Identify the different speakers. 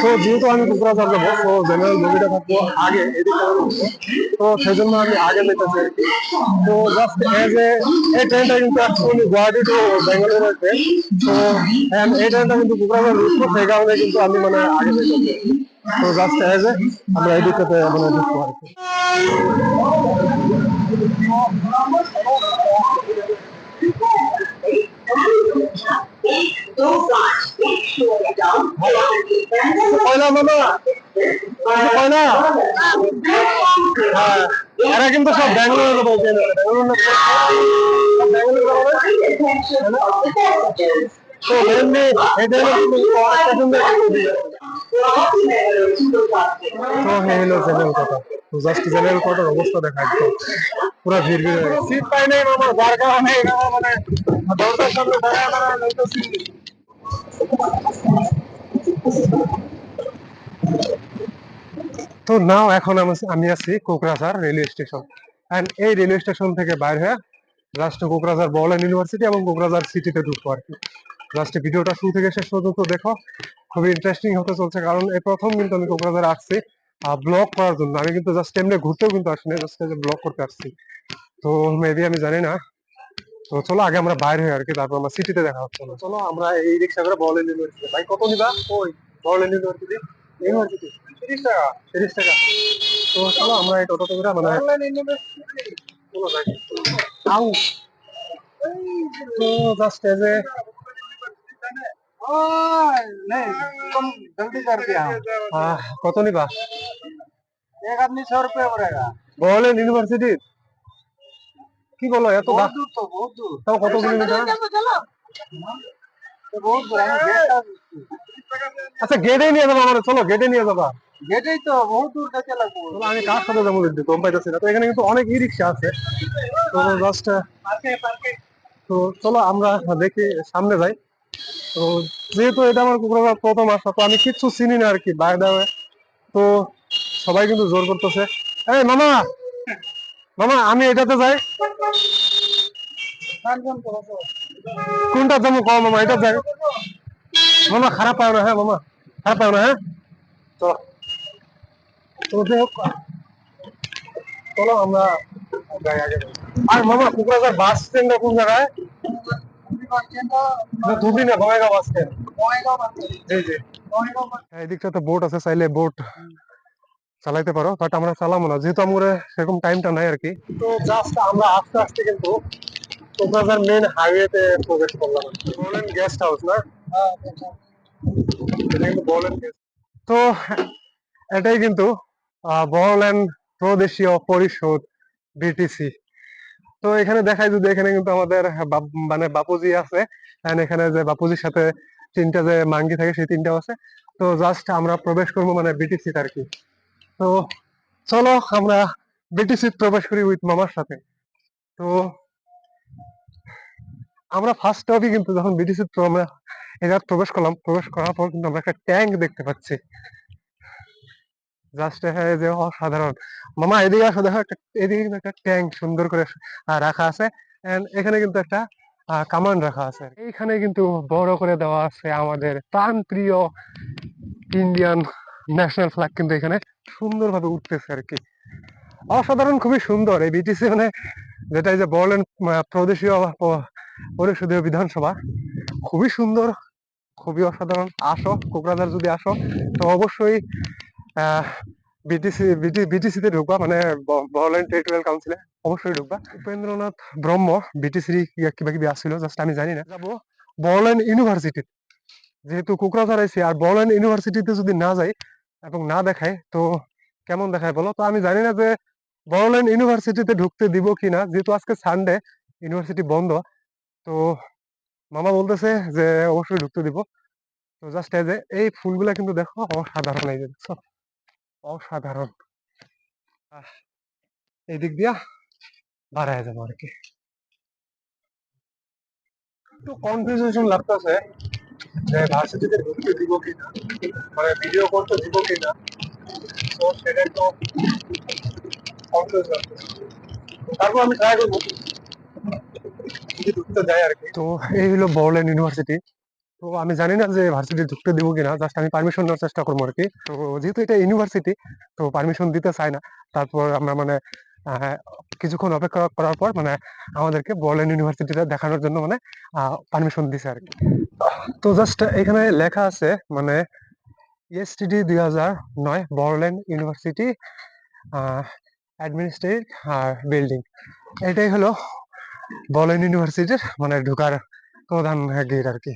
Speaker 1: তো যেহেতু আমি কোকরাঝার যাব তো জেনারেল বগিটা থাকব আগে, এদিকে। তো সেই জন্য আমি আগে কি তো জাস্ট এজ এ এই ট্রেনটা কিন্তু actually Guwahati to Bengaluru train তো এই ট্রেনটা কিন্তু কোকরাঝার রুট তো সেই কারণে কিন্তু আমি মানে আগে যেতেছি। তো জাস্ট এজ এ আমরা এদিকটাতে মানে ঢুকবো আর কি। হ্যাঁ এরা কিন্তু সব ব্যাঙ্গালোরে বলছে কথা। অবস্থা দেখা পুরো ভিড় ভিড় হয়ে গেছে। পাই তো নাও এখন আমি- আছি কোকরাঝার রেলওয়ে স্টেশন এন্ড এই রেলওয়ে স্টেশন থেকে বাইর হয়ে জাস্ট কোকরাঝার বড়লেন ইউনিভার্সিটি এবং কোকরাঝার সিটিতে ঢুকবো আর কি। জাস্ট ভিডিওটা শুরু থেকে শেষ পর্যন্ত দেখো। খুবই ইন্টারেস্টিং হতে চলছে কারণ এই প্রথম কিন্তু আমি কোকরাঝারে আসছি ব্লগ করার জন্য। আমি কিন্তু জাস্ট এমনি ঘুরতেও কিন্তু আসিনি জাস্ট ব্লগ করতে আসছি। তো মেবি আমি জানি না। তো চলো আগে আমরা বাইরে হই আর কি, তারপর আমরা সিটিতে দেখা হচ্ছে চলো আমরা এই রিক্সা করে বড়লেন ইউনিভার্সিটি ভাই, কত নিবা? ওই বড়লেন ইউনিভার্সিটি ইউনিভার্সিটি তিরিশ টাকা তিরিশ টাকা তো চলো আমরা এই টোটোতে করে মানে চলো যাই আউ তো জাস্ট এজ এ
Speaker 2: नहीं कम जल्दी कर दिया
Speaker 1: কত নিবা
Speaker 2: एक आदमी सौ रुपया पड़ेगा
Speaker 1: বড়লেন ইউনিভার্সিটি কি বলো এত
Speaker 2: बहुत
Speaker 1: গা-
Speaker 2: दूर तो बहुत दूर
Speaker 1: তাও কত কিলোমিটার
Speaker 2: तो बहुत दूर है गेट
Speaker 1: আচ্ছা গেটে নিয়ে আমার চলো গেটে নিয়ে যাবা।
Speaker 2: গেটেই তো বহু দূর
Speaker 1: লাগবো। আমি কার সাথে যাব কিন্তু পাইতেছি না। তো এখানে কিন্তু অনেক ই রিক্সা আছে। তো জাস্ট তো চলো আমরা দেখি সামনে যাই। তো যেহেতু এটা আমার কুকুরের প্রথম আসা তো আমি কিচ্ছু চিনি না আর কি বাইরে তো সবাই কিন্তু জোর করতেছে। এই মামা! মামা আমি এটাতে যাই। কোনটা যাব কম মামা? এটা যাই মামা খারাপ পাও না হ্যাঁ মামা। খারাপ পাও না হ্যাঁ চলো। তো চলো আমরা। আর মামা। কোকরাঝার বাস স্ট্যান্ডটা কোন জায়গায় দিকটাতে বোট আছে চাইলে বোট চালাইতে পারো বাট আমরা চালাবো না। যেহেতু আমরা সেরকম টাইমটা নাই আর কি তো জাস্ট আমরা আস্তে আস্তে কিন্তু কোকরাঝার মেন হাইওয়েতে প্রবেশ করলাম বলেন গেস্ট হাউস না? তো এটাই কিন্তু বড়ল্যান্ড প্রদেশীয় পরিষদ বিটিসি তো এখানে দেখাই যদি, এখানে কিন্তু আমাদের মানে বাপুজি আছে এখানে যে বাপুজির সাথে তিনটা যে মাঙ্গি থাকে, সেই তিনটাও আছে। তো জাস্ট আমরা প্রবেশ করব মানে বিটিসি আর কি। তো চলো আমরা বিটিসি প্রবেশ করি উইথ মামার সাথে। তো আমরা ফার্স্ট টপই কিন্তু যখন বিটিসি আমরা এটা প্রবেশ করলাম, প্রবেশ করার পর কিন্তু আমরা একটা ট্যাঙ্ক দেখতে পাচ্ছি। জাস্ট যে অসাধারণ। মামা, এদিকে আসো, দেখো একটা, এদিকে কিন্তু একটা ট্যাঙ্ক সুন্দর করে রাখা আছে। এখানে কিন্তু একটা কামান রাখা আছে। এইখানে কিন্তু বড় করে দেওয়া আছে আমাদের প্রাণ প্রিয় ইন্ডিয়ান ন্যাশনাল ফ্ল্যাগ কিন্তু এখানে সুন্দরভাবে উঠতেছে আর কি। অসাধারণ, খুবই সুন্দর। এই বিটিসি মানে যেটা এই যে বলেন প্রদেশীয় পরিষদীয় বিধানসভা। খুবই সুন্দর, খুবই অসাধারণ। আসো কোকরাঝার যদি আসো, তো অবশ্যই বিটিসি বিটিসি ঢুকবা মানে বড়ল্যান্ড টেরিটোরিয়াল কাউন্সিলে অবশ্যই ঢুকবা। উপেন্দ্রনাথ ব্রহ্ম বিটিসির কিবা কিবি আসছিল জাস্ট আমি জানি না। যাব বড়ল্যান্ড ইউনিভার্সিটি যেহেতু কোকরাঝার আইছি, আর বড়ল্যান্ড ইউনিভার্সিটিতে যদি না যাই এবং না দেখায় তো কেমন দেখায় বলো? তো আমি জানি না যে বড়ল্যান্ড ইউনিভার্সিটিতে ঢুকতে দিব কিনা, যেহেতু আজকে সানডে ইউনিভার্সিটি বন্ধ। তো মামা বলতেছে যে, অবশ্যই ঢুকতে দিব। তো জাস্ট এই যে, এই ফুলগুলা কিন্তু দেখো অসাধারণ এই যে দেখছ অসাধারণ। এই দিক দিয়া বাড়ায় যাব আর কি একটু কনফিউশন লাগতেছে যে, ভার্সিটিতে ঢুকতে দিব কিনা? মানে ভিডিও করতে দিব কিনা? তো সেটাই তো কনফিউজ লাগতেছে তারপর আমি ট্রাই করব। তো এই হলো বড়ল্যান্ড ইউনিভার্সিটি। তো আমি জানি না যে ভার্সিটি ঢুকতে দিব কিনা, জাস্ট আমি পারমিশন নেওয়ার চেষ্টা করব আর কি। তো যেহেতু এটা ইউনিভার্সিটি, তো পারমিশন দিতে চাই না। তারপর আমরা মানে কিছুক্ষণ অপেক্ষা করার পর মানে আমাদেরকে বর্লেন ইউনিভার্সিটিটা দেখানোর জন্য মানে পারমিশন দিছে আর কি। তো জাস্ট এখানে লেখা আছে মানে ইএসটিডি দুই হাজার নয় বর্লেন ইউনিভার্সিটি অ্যাডমিনিস্ট্রেটিভ বিল্ডিং এটাই হলো বর্লেন ইউনিভার্সিটির মানে ঢোকার প্রধান গেট আর কি।